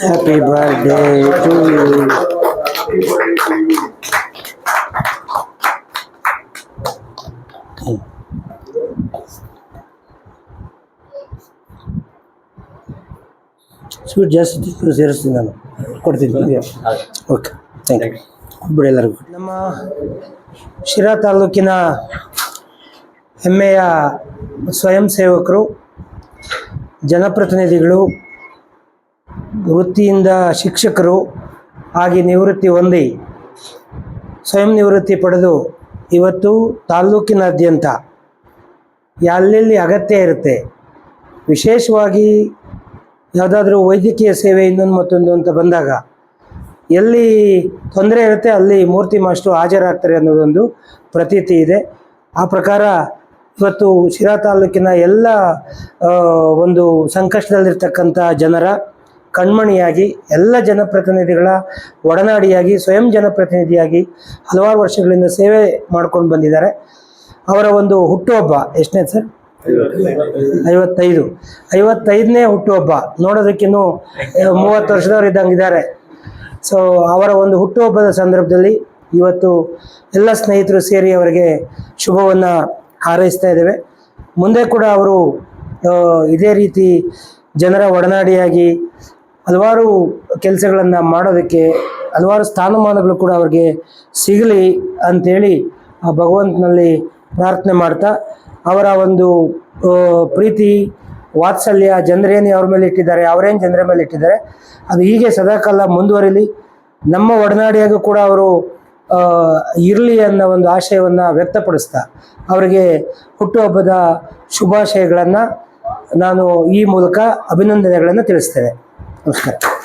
Happy birthday to you. Sweet ಜಾಸ್ತಿ ಸೇರಿಸ್ತೀನಿ ನಾನು. ಕೊಡ್ತೀನಿ. ಓಕೆ ಥ್ಯಾಂಕ್ ಯು ಬಿಡಿ ಎಲ್ಲರಿಗೂ. ನಮ್ಮ ಶಿರಾ ತಾಲೂಕಿನ ಹೆಮ್ಮೆಯ ಸ್ವಯಂ ಸೇವಕರು ಜನಪ್ರತಿನಿಧಿಗಳು ವೃತ್ತಿಯಿಂದ ಶಿಕ್ಷಕರು ಆಗಿ ನಿವೃತ್ತಿ ಹೊಂದಿ ಸ್ವಯಂ ನಿವೃತ್ತಿ ಪಡೆದು ಇವತ್ತು ತಾಲ್ಲೂಕಿನಾದ್ಯಂತ ಎಲ್ಲೆಲ್ಲಿ ಅಗತ್ಯ ಇರುತ್ತೆ? ವಿಶೇಷವಾಗಿ ಯಾವುದಾದ್ರೂ ವೈದ್ಯಕೀಯ ಸೇವೆ ಇನ್ನೊಂದು ಮತ್ತೊಂದು ಅಂತ ಬಂದಾಗ ಎಲ್ಲಿ ತೊಂದರೆ ಇರುತ್ತೆ, ಅಲ್ಲಿ ಮೂರ್ತಿ ಮಾಸ್ಟ್ರು ಹಾಜರಾಗ್ತಾರೆ ಅನ್ನೋದೊಂದು ಪ್ರತೀತಿ ಇದೆ. ಆ ಪ್ರಕಾರ ಇವತ್ತು ಶಿರಾ ತಾಲೂಕಿನ ಎಲ್ಲ ಒಂದು ಸಂಕಷ್ಟದಲ್ಲಿರ್ತಕ್ಕಂಥ ಜನರ ಕಣ್ಮಣಿಯಾಗಿ ಎಲ್ಲ ಜನಪ್ರತಿನಿಧಿಗಳ ಒಡನಾಡಿಯಾಗಿ, ಸ್ವಯಂ ಜನಪ್ರತಿನಿಧಿಯಾಗಿ ಹಲವಾರು ವರ್ಷಗಳಿಂದ ಸೇವೆ ಮಾಡ್ಕೊಂಡು ಬಂದಿದ್ದಾರೆ. ಅವರ ಒಂದು ಹುಟ್ಟುಹಬ್ಬ ಎಷ್ಟನೇ ಸರ್? ಐವತ್ತೈದು. ಐವತ್ತೈದನೇ ಹುಟ್ಟುಹಬ್ಬ. ನೋಡೋದಕ್ಕಿನ್ನೂ ಮೂವತ್ತು ವರ್ಷದವ್ರು ಇದ್ದಂಗಿದ್ದಾರೆ. ಸೊ ಅವರ ಒಂದು ಹುಟ್ಟುಹಬ್ಬದ ಸಂದರ್ಭದಲ್ಲಿ ಇವತ್ತು ಎಲ್ಲ ಸ್ನೇಹಿತರು ಸೇರಿ ಅವರಿಗೆ ಶುಭವನ್ನು ಹಾರೈಸ್ತಾ ಇದ್ದೇವೆ. ಮುಂದೆ ಕೂಡ ಅವರು ಇದೇ ರೀತಿ ಜನರ ಒಡನಾಡಿಯಾಗಿ ಹಲವಾರು ಕೆಲಸಗಳನ್ನು ಮಾಡೋದಕ್ಕೆ ಹಲವಾರು ಸ್ಥಾನಮಾನಗಳು ಕೂಡ ಅವ್ರಿಗೆ ಸಿಗಲಿ ಅಂಥೇಳಿ ಆ ಭಗವಂತನಲ್ಲಿ ಪ್ರಾರ್ಥನೆ ಮಾಡ್ತಾ, ಅವರ ಒಂದು ಪ್ರೀತಿ, ವಾತ್ಸಲ್ಯ ಜನರೇನು ಅವ್ರ ಮೇಲೆ ಇಟ್ಟಿದ್ದಾರೆ, ಅವರೇನು ಜನರ ಮೇಲೆ ಇಟ್ಟಿದ್ದಾರೆ, ಅದು ಹೀಗೆ ಸದಾಕಾಲ ಮುಂದುವರಿಲಿ. ನಮ್ಮ ಒಡನಾಡಿಯಾಗೂ ಕೂಡ ಅವರು ಇರಲಿ ಅನ್ನೋ ಒಂದು ಆಶಯವನ್ನು ವ್ಯಕ್ತಪಡಿಸ್ತಾ, ಅವರಿಗೆ ಹುಟ್ಟುಹಬ್ಬದ ಶುಭಾಶಯಗಳನ್ನು ನಾನು ಈ ಮೂಲಕ ಅಭಿನಂದನೆಗಳನ್ನು ತಿಳಿಸ್ತೇನೆ. Vai ficar...